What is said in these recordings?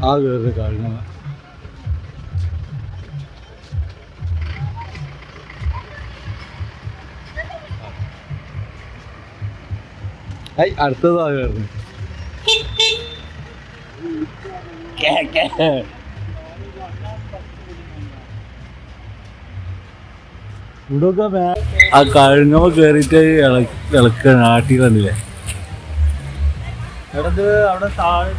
ആ കയറി കാണുന്നത് ഐ അടുത്തതാ ഇവിടൊക്കെ മേ- ആ കഴുങ്ങമ്മ കേറിയിട്ട് ഇളക്ക നാട്ടി വന്നില്ലേ? അവിടെ അവിടെ താഴെ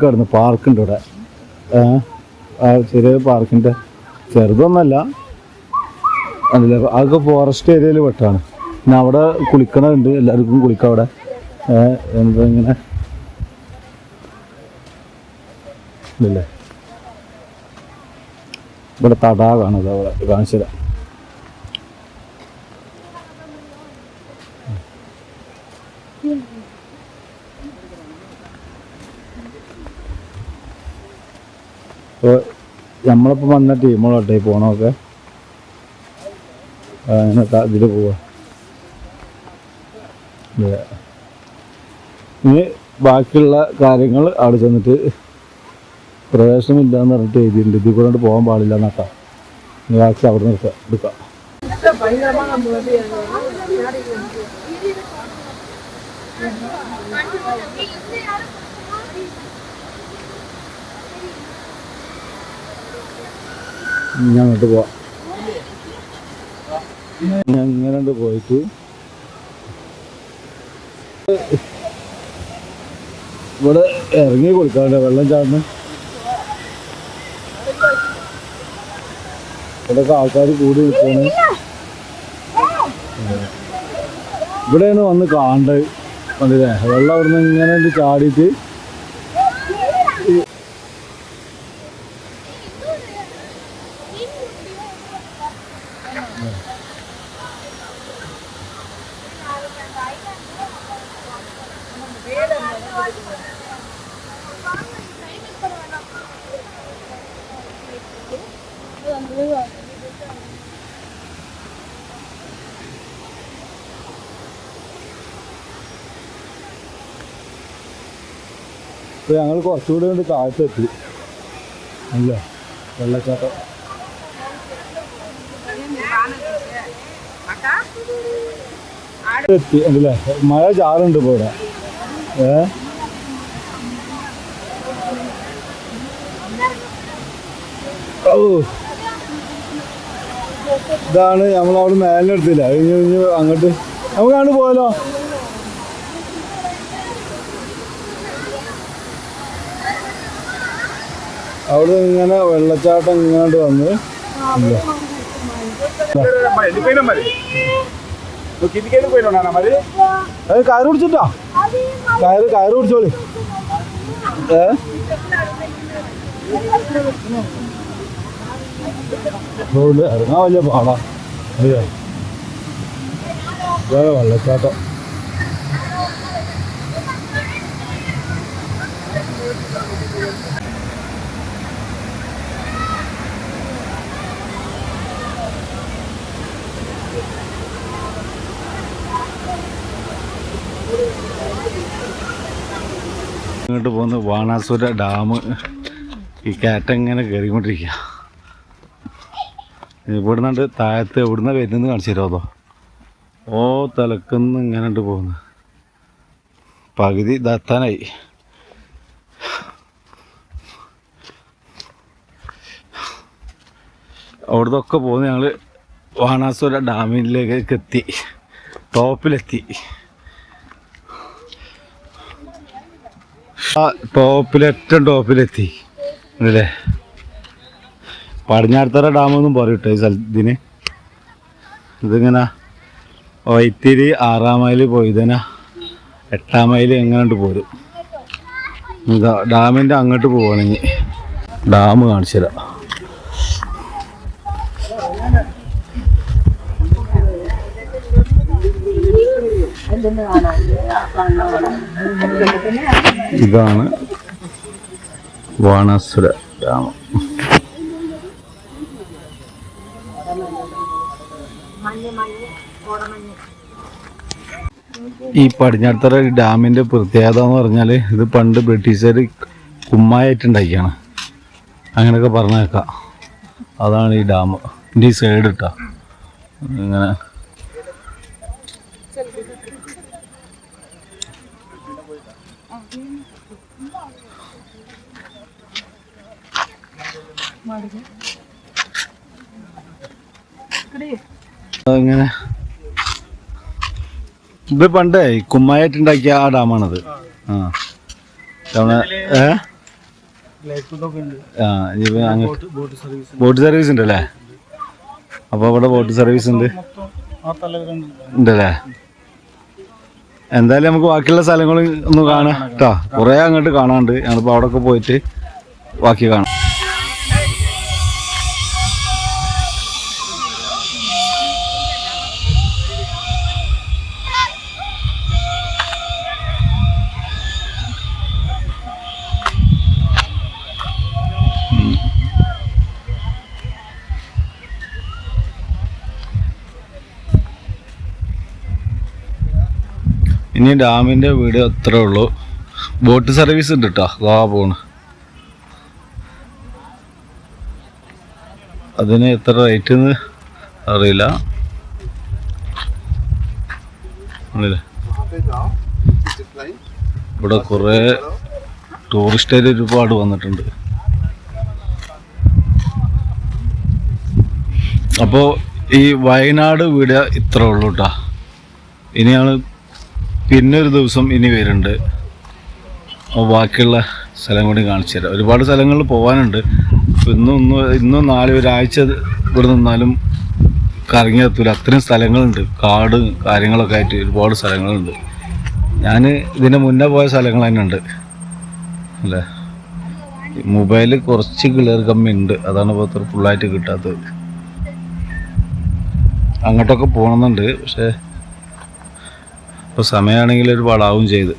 കിടന്ന് പാർക്കുണ്ട് ഇവിടെ. ചെറിയ പാർക്കിന്റെ ചെറുതൊന്നല്ല. അതില്ല അതൊക്കെ ഫോറസ്റ്റ് ഏരിയയിൽ പെട്ടാണ് പിന്നെ അവിടെ കുളിക്കണുണ്ട് എല്ലാവർക്കും കുളിക്കാം അവിടെ. എന്താ ഇങ്ങനെ? ഇല്ലേ ഇവിടെ തടാകാണ് അത് അവിടെ കാണിച്ചത് ഇപ്പോൾ നമ്മളിപ്പോൾ വന്ന ടീമുകളോട്ടെ പോണമൊക്കെ അങ്ങനെ ഇതിൽ പോവാ. ഇല്ലേ. ഇനി ബാക്കിയുള്ള കാര്യങ്ങൾ അവിടെ ചെന്നിട്ട് പ്രവേശനമില്ല എന്ന് പറഞ്ഞിട്ട് എഴുതിയിട്ടുണ്ട്. ഇതിൽ കൂടെ പോകാൻ പാടില്ല എന്നൊക്കെ ബാക്കി അവിടെ നിന്ന് എടുക്കാം. ഞാൻ അങ്ങോട്ട് പോവാം. ഞാൻ ഇങ്ങനെ പോയിട്ട് ഇവിടെ ഇറങ്ങി കൊടുക്കാണ്ട് വെള്ളം ചാടുന്ന. ഇവിടെയൊക്കെ ആൾക്കാർ കൂടി നിൽക്കാണ് ഇവിടെയാണ് വന്ന് കാണേണ്ടത്. കണ്ടില്ലേ വെള്ളം അവിടുന്ന് ഇങ്ങനെ ചാടിയിട്ട് ഞങ്ങൾ കുറച്ചുകൂടി കൊണ്ട് താഴത്തെത്തി അല്ല വെള്ളച്ചാട്ടം. മഴ ചാറുണ്ട് ഇപ്പോൾ ഇവിടെ. ഏ? ഇതാണ് നമ്മൾ അവിടെ മേലിനെടുത്തില്ല കഴിഞ്ഞ് കഴിഞ്ഞ് അങ്ങോട്ട് നമുക്ക് അങ്ങോട്ട് പോയാലോ? അവിടെ ഇങ്ങനെ വെള്ളച്ചാട്ടം ഇങ്ങോട്ട് വന്ന് ഇല്ല. അത് കയറ് കയറ് കയറ് പിടിച്ചോളി. ഏ? ഇറങ്ങാൻ വലിയ പാടാ. അല്ലേ വെള്ളച്ചാട്ടം Thank വെള്ളച്ചാട്ടം. ഇങ്ങോട്ട് പോകുന്ന ബാണാസുര ഡാം ഈ കാറ്റങ്ങനെ കയറിക്കൊണ്ടിരിക്കുക ഇവിടുന്നുണ്ട് താഴത്ത് എവിടുന്ന വരുന്നത് കാണിച്ചു തരുമോ ഓ തലക്കുന്ന് ഇങ്ങനെ പോകുന്നു. പകുതി ദത്താനായി അവിടുന്നൊക്കെ പോകുന്ന ഞങ്ങൾ വാണാസുര ഡാമിലേക്ക് എത്തി. ടോപ്പിലെത്തി. ടോപ്പിൽ ഏറ്റവും ടോപ്പിലെത്തി. അല്ലേ? പടിഞ്ഞാറത്തറ ഡാമെന്നും പറയട്ടെ ഈ സ്ഥലത്തിന്. ഇതിങ്ങനെ വൈത്തിരി ആറാം മൈൽ പോയതിന എട്ടാം മൈൽ എങ്ങനെയുണ്ട് പോരും. ഡാമിന്റെ അങ്ങോട്ട് പോവുകയാണെങ്കിൽ ഡാം കാണിച്ചു തരാം ഇതാണ് വാണാസുര ഡാം ഈ പടിഞ്ഞാത്തറ ഡാമിന്റെ പ്രത്യേകത എന്ന് പറഞ്ഞാൽ ഇത് പണ്ട് ബ്രിട്ടീഷുകാർ കുമ്മായിട്ടുണ്ടാക്കിയാണ് അങ്ങനെയൊക്കെ പറഞ്ഞേക്കാം. അതാണ് ഈ ഡാം. ഇതിന്റെ ഈ സൈഡ് ഇട്ടാ. ഇങ്ങനെ അങ്ങനെ ഇത് പണ്ടേ കുമ്മായിട്ടുണ്ടാക്കിയ ആ ഡാമാണത്. ആ. തവണ ഏ? ആ ബോട്ട് സർവീസ് ഉണ്ട്. അല്ലേ അപ്പോൾ അവിടെ ബോട്ട് സർവീസ് ഉണ്ട്. ഉണ്ടല്ലേ? എന്തായാലും നമുക്ക് ബാക്കിയുള്ള സ്ഥലങ്ങൾ ഒന്ന് കാണാം. കേട്ടോ കുറേ അങ്ങോട്ട് കാണാണ്ട് ഞങ്ങളിപ്പോൾ അവിടെയൊക്കെ പോയിട്ട് ബാക്കി കാണാം. ഇനി ഡാമിന്റെ വീട് അത്രേ ഉള്ളൂ. ബോട്ട് സർവീസ് ഉണ്ട് കേട്ടോ അതാ പോണ്. അതിന് എത്ര റേറ്റ് എന്ന് അറിയില്ല? ഇവിടെ കുറേ ടൂറിസ്റ്റുകാർ ഒരുപാട് വന്നിട്ടുണ്ട്. അപ്പോൾ ഈ വയനാട് വീട് ഇത്ര ഉള്ളൂ കേട്ടോ ഇനി ഞങ്ങൾ പിന്നെ ഒരു ദിവസം ഇനി വരുന്നുണ്ട്. ബാക്കിയുള്ള സ്ഥലം കൂടി കാണിച്ചു തരാം. ഒരുപാട് സ്ഥലങ്ങളിൽ പോകാനുണ്ട് ഇന്നും ഇന്ന് ഇന്നും നാല് ഒരാഴ്ച ഇവിടെ നിന്നാലും കറങ്ങിയെത്തൂല അത്രയും സ്ഥലങ്ങളുണ്ട്. കാട് കാര്യങ്ങളൊക്കെ ആയിട്ട് ഒരുപാട് സ്ഥലങ്ങളുണ്ട്. ഞാൻ ഇതിന് മുന്നേ പോയ സ്ഥലങ്ങൾ തന്നെ ഉണ്ട് അല്ലേ? മൊബൈൽ കുറച്ച് ക്ലിയർ കമ്മി ഉണ്ട്. അതാണ് ഇപ്പോൾ ഫുള്ളായിട്ട് കിട്ടാത്തത്. അങ്ങോട്ടൊക്കെ പോകണമെന്നുണ്ട്. പക്ഷേ ഇപ്പോൾ സമയമാണെങ്കിൽ ഒരു വളാവും ചെയ്ത്.